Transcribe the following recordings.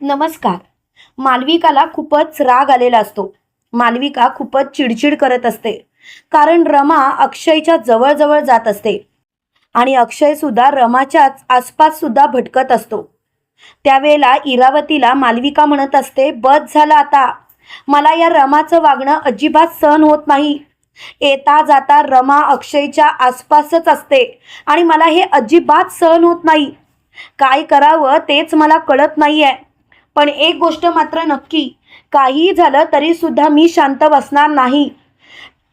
नमस्कार. मालविकाला खूपच राग आलेला असतो. मालविका खूपच चिडचिड करत असते. कारण रमा अक्षयच्या जवळजवळ जात असते. आणि अक्षय सुद्धा रमाच्याच आसपास सुद्धा भटकत असतो. त्यावेळेला इरावतीला मालविका म्हणत असते बस झालं आता. मला या रमाचं वागणं अजिबात सहन होत नाही. येता जाता रमा अक्षयच्या आसपासच असते आणि मला हे अजिबात सहन होत नाही. काय करावं तेच मला कळत नाही आहे पण एक गोष्ट मात्र नक्की काहीही झालं तरी सुद्धा मी शांत बसणार नाही.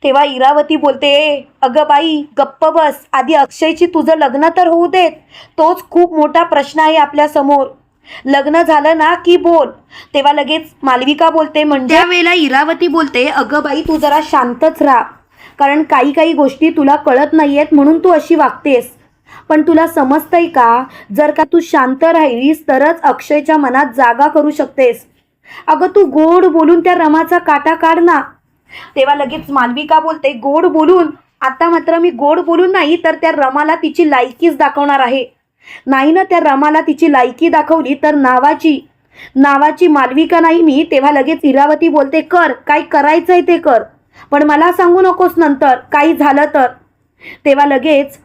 तेव्हा इरावती बोलते अगं बाई गप्प बस. आधी अक्षयची तुझं लग्न तर होऊ देत. तोच खूप मोठा प्रश्न आहे आपल्यासमोर लग्न झालं ना की बोल. तेव्हा लगेच मालविका बोलते म्हणजे? वेळेला इरावती बोलते अगं बाई तू जरा शांतच राहा. कारण काही काही गोष्टी तुला कळत नाहीयेत म्हणून तू अशी वागतेस. पण तुला समजतंय का? जर का तू शांत राहिलीस तरच अक्षयच्या मनात जागा करू शकतेस. अगं तू गोड बोलून त्या रमाचा काटा काढ ना. तेव्हा लगेच मालविका बोलते गोड बोलून? आता मात्र मी गोड बोलून नाही तर त्या रमाला तिची लायकीच दाखवणार आहे. नाही ना त्या रमाला तिची लायकी दाखवली तर नावाची. नावाची मालविका नाही मी तेव्हा लगेच इरावती बोलते कर काय करायचंय ते कर. पण मला सांगू नकोस नंतर काही झालं तर. तेव्हा लगेच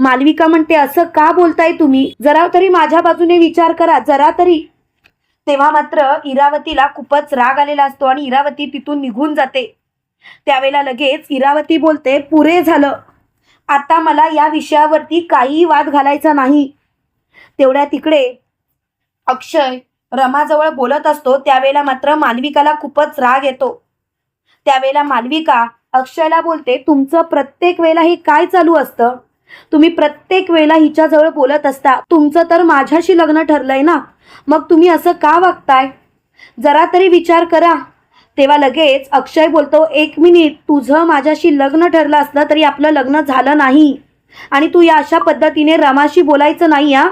मालविका म्हणते असं का बोलताय तुम्ही? जरा तरी माझ्या बाजूने विचार करा जरा तरी. तेव्हा मात्र इरावतीला खूपच राग आलेला असतो आणि इरावती तिथून निघून जाते. त्यावेळेला लगेच इरावती बोलते पुरे झालं. आता मला या विषयावरती काहीही वाद घालायचा नाही. तेवढ्या तिकडे अक्षय रमाजवळ बोलत असतो. त्यावेळेला मात्र मालविकाला खूपच राग येतो. त्यावेळेला मालविका अक्षयला बोलते तुमचं प्रत्येक वेळेला हे काय चालू असतं? तुम्ही प्रत्येक वेळेला हिच्याजवळ बोलत असता. तुमचं तर माझ्याशी लग्न ठरलंय ना? मग तुम्ही असं का वागताय? जरा तरी विचार करा. तेव्हा लगेच अक्षय बोलतो एक मिनिट तुझं माझ्याशी लग्न ठरलं असलं तरी आपलं लग्न झालं नाही. आणि तू या अशा पद्धतीने रमाशी बोलायचं नाही हा?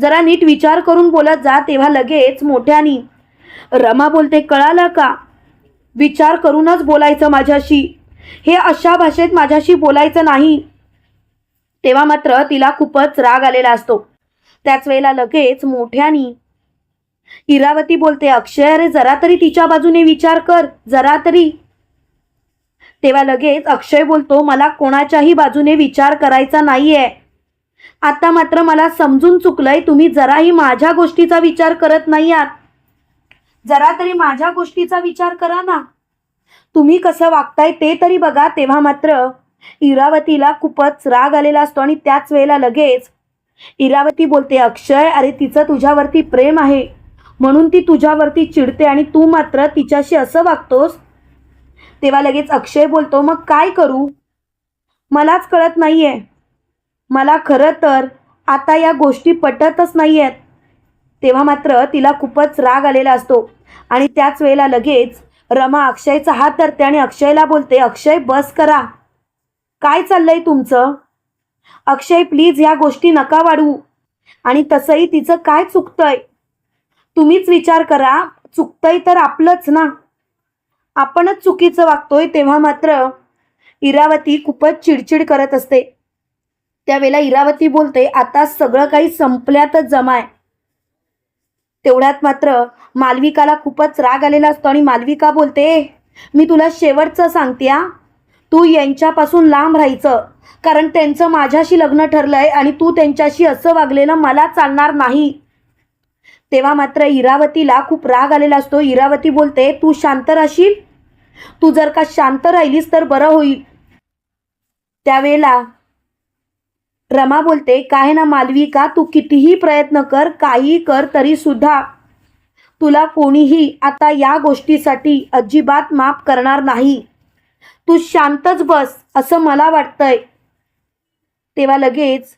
जरा नीट विचार करून बोलत जा. तेव्हा लगेच मोठ्यानी रमा बोलते कळालं का? विचार करूनच बोलायचं माझ्याशी. हे अशा भाषेत माझ्याशी बोलायचं नाही. तेव्हा मात्र तिला खूपच राग आलेला असतो. त्याच वेळेला लगेच मोठ्यानी इरावती बोलते अक्षय अरे जरा तरी तिच्या बाजूने विचार कर जरा तरी. तेव्हा लगेच अक्षय बोलतो मला कोणाच्याही बाजूने विचार करायचा नाहीये. आता मात्र मला समजून चुकलंय तुम्ही जराही माझ्या गोष्टीचा विचार करत नाही आहात जरा तरी माझ्या गोष्टीचा विचार करा ना. तुम्ही कसं वागताय ते तरी बघा. तेव्हा मात्र इरावतीला खूपच राग आलेला असतो आणि त्याच वेळेला लगेच इरावती बोलते अक्षय अरे तिचं तुझ्यावरती प्रेम आहे. म्हणून ती तुझ्यावरती चिडते आणि तू मात्र तिच्याशी असं वागतोस? तेव्हा लगेच अक्षय बोलतो मग काय करू? मलाच कळत नाहीये. मला खरं तर आता या गोष्टी पटतच नाही आहेत तेव्हा मात्र तिला खूपच राग आलेला असतो आणि त्याच वेळेला लगेच रमा अक्षयचा हात धरते आणि अक्षयला बोलते अक्षय बस करा. काय चाललंय तुमचं? अक्षय प्लीज ह्या गोष्टी नका वाढू आणि तसंही तिचं काय चुकतंय? तुम्हीच विचार करा चुकतंय तर आपलंच ना. आपणच चुकीचं वागतोय तेव्हा मात्र इरावती खूपच चिडचिड करत असते. त्यावेळेला इरावती बोलते आता सगळं काही संपल्यातच जमाय तेवढ्यात मात्र मालविकाला खूपच राग आलेला असतो आणि मालविका बोलते मी तुला शेवटचं सांगते तू यांच्यापासून लांब राहायचं. कारण त्यांचं माझ्याशी लग्न ठरलंय आणि तू त्यांच्याशी असं वागलेलं मला चालणार नाही. तेव्हा मात्र इरावतीला खूप राग आलेला असतो. इरावती बोलते तू शांत राहशील? तू जर का शांत राहिलीस तर बरं होईल. त्यावेळेला रमा बोलते काय ना मालविका तू कितीही प्रयत्न कर काही कर तरी सुद्धा. तुला कोणीही आता या गोष्टीसाठी अजिबात माफ करणार नाही. तू शांतच बस असं मला वाटतंय. तेव्हा लगेच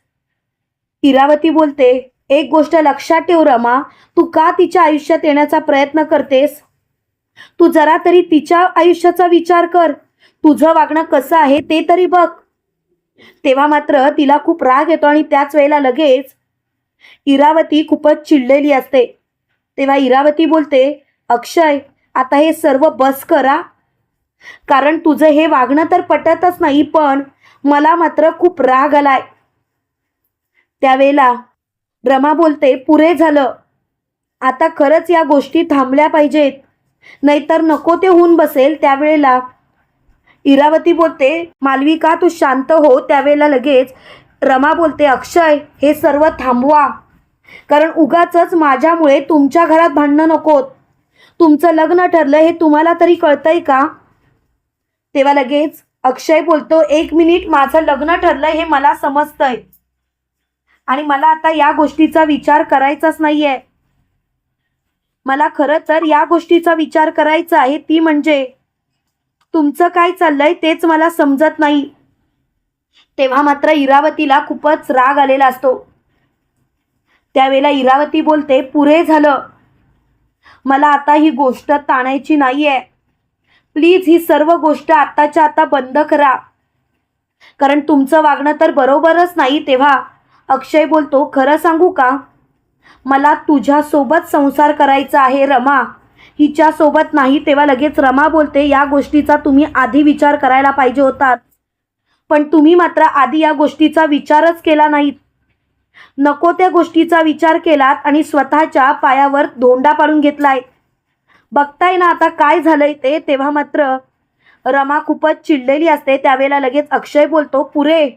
इरावती बोलते एक गोष्ट लक्षात ठेव रमा तू का तिच्या आयुष्यात येण्याचा प्रयत्न करतेस? तू जरा तरी तिच्या आयुष्याचा विचार कर तुझं वागणं कसं आहे ते तरी बघ. तेव्हा मात्र तिला खूप राग येतो आणि त्याच वेळेला लगेच इरावती खूपच चिडलेली असते. तेव्हा इरावती बोलते अक्षय आता हे सर्व बस करा. कारण तुझं हे वागणं तर पटतच नाही पण मला मात्र खूप राग आलाय. त्यावेळेला रमा बोलते पुरे झालं. आता खरंच या गोष्टी थांबल्या पाहिजेत. नाहीतर नको ते होऊन बसेल. त्यावेळेला इरावती बोलते मालविका तू शांत हो? त्यावेळेला लगेच रमा बोलते अक्षय हे सर्व थांबवा. कारण उगाच माझ्यामुळे तुमच्या घरात भांडणं नकोत. तुमचं लग्न ठरलं हे तुम्हाला तरी कळतंय का? तेव्हा लगेच अक्षय बोलतो एक मिनिट माझं लग्न ठरलं हे मला समजतंय. आणि मला आता या गोष्टीचा विचार करायचाच नाहीये. मला खरं तर या गोष्टीचा विचार करायचा आहे ती म्हणजे तुमचं काय चाललंय तेच मला समजत नाही. तेव्हा मात्र इरावतीला खूपच राग आलेला असतो. त्यावेळेला इरावती बोलते पुरे झालं. मला आता ही गोष्ट ताणायची नाहीये. प्लीज ही सर्व गोष्ट आत्ताच्या आता बंद करा. कारण तुमचं वागणं तर बरोबरच नाही तेव्हा. अक्षय बोलतो खरं सांगू का? मला तुझ्यासोबत संसार करायचा आहे रमा. हिच्यासोबत नाही तेव्हा लगेच रमा बोलते या गोष्टीचा तुम्ही आधी विचार करायला पाहिजे होतात पण तुम्ही मात्र आधी या गोष्टीचा विचारच केला नाहीत. नको त्या गोष्टीचा विचार केलात आणि स्वतःच्या पायावर धोंडा पाडून घेतलाय. बघताय ना आता काय झालंय ते? तेव्हा मात्र रमा खूपच चिडलेली असते. त्यावेळेला लगेच अक्षय बोलतो पुरे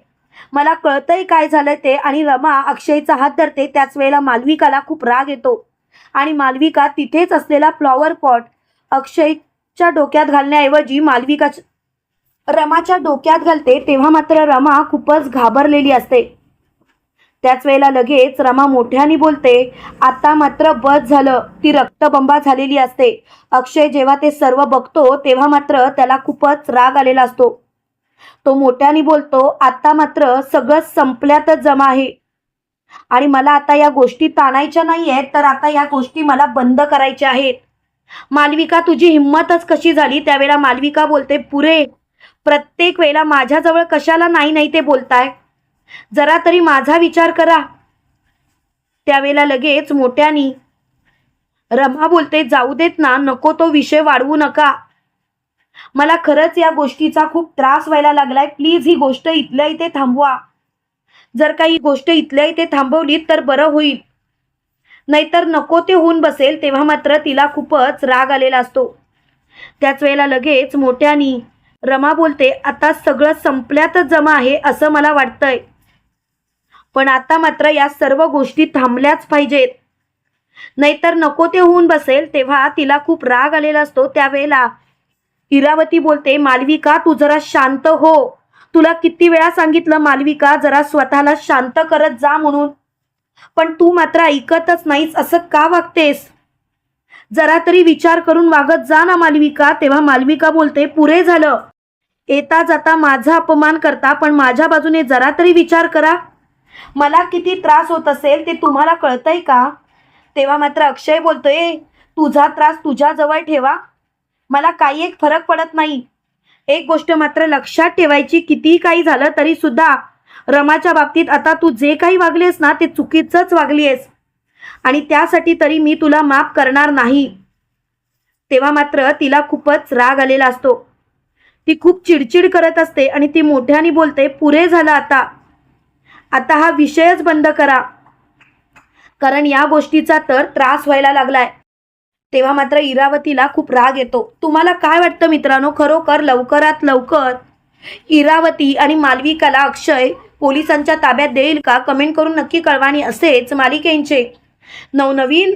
मला कळतंय काय झालंय ते. आणि रमा अक्षयचा हात धरते. त्याच वेळेला मालविकाला खूप राग येतो. आणि मालविका तिथेच असलेला फ्लॉवर पॉट अक्षयच्या डोक्यात घालण्याऐवजी मालविका रमाच्या डोक्यात घालते. तेव्हा मात्र रमा खूपच घाबरलेली असते. त्याच वेळेला लगेच रमा मोठ्याने बोलते आता मात्र बस झालं. ती रक्तबंबा झालेली असते. अक्षय जेव्हा ते सर्व बघतो तेव्हा मात्र त्याला खूपच राग आलेला असतो. तो मोठ्याने बोलतो आता मात्र सगळं संपल्यातच जमा आहे. आणि मला आता या गोष्टी ताणायच्या नाही आहेत तर आता या गोष्टी मला बंद करायच्या आहेत. मालविका तुझी हिंमतच कशी झाली? त्यावेळेला मालविका बोलते पुरे प्रत्येक वेळेला माझ्याजवळ कशाला नाही नाही ते बोलताय? जरा तरी माझा विचार करा. त्यावेळेला लगेच मोठ्यानी रमा बोलते जाऊ देत ना नको तो विषय वाढवू नका. मला खरंच या गोष्टीचा खूप त्रास व्हायला लागलाय. प्लीज ही गोष्ट इथल्या इथे थांबवा. जर काही गोष्ट इथल्या इथे थांबवली तर बरं होईल. नाहीतर नको ते होऊन बसेल तेव्हा मात्र तिला खूपच राग आलेला असतो. त्याच वेळेला लगेच मोठ्यानी रमा बोलते आता सगळं संपल्यातच जमा आहे असं मला वाटतंय. पण आता मात्र या सर्व गोष्टी थांबल्याच पाहिजेत. नाहीतर नको ते होऊन बसेल तेव्हा तिला खूप राग आलेला असतो त्यावेळेला. इरावती बोलते मालविका तू जरा शांत हो. तुला किती वेळा सांगितलं मालविका जरा स्वतःला शांत करत जा म्हणून. पण तू मात्र ऐकतच नाहीस असं का वागतेस? जरा तरी विचार करून वागत जा ना मालविका. तेव्हा मालविका बोलते पुरे झालं. येता जाता माझा अपमान करता पण माझ्या बाजूने जरा तरी विचार करा. मला किती त्रास होत असेल ते तुम्हाला कळतंय का? तेव्हा मात्र अक्षय बोलतोय तुझा त्रास तुझ्याजवळ ठेवा. मला काही एक फरक पडत नाही. एक गोष्ट मात्र लक्षात ठेवायची कितीही काही झालं तरी सुद्धा. रमाच्या बाबतीत आता तू जे काही वागलीस ना ते चुकीचंच वागली आहेस आणि त्यासाठी तरी मी तुला माफ करणार नाही. तेव्हा मात्र तिला खूपच राग आलेला असतो. ती खूप चिडचिड करत असते आणि ती मोठ्याने बोलते पुरे झालं आता. आता हा विषयच बंद करा. कारण या गोष्टीचा तर त्रास व्हायला लागलाय. तेव्हा मात्र इरावतीला खूप राग येतो. तुम्हाला काय वाटतं मित्रांनो? खरोखर लवकरात लवकर इरावती आणि मालविकाला अक्षय पोलिसांच्या ताब्यात देईल का? कमेंट करून नक्की कळवाणी असेच मालिकेंचे. नवनवीन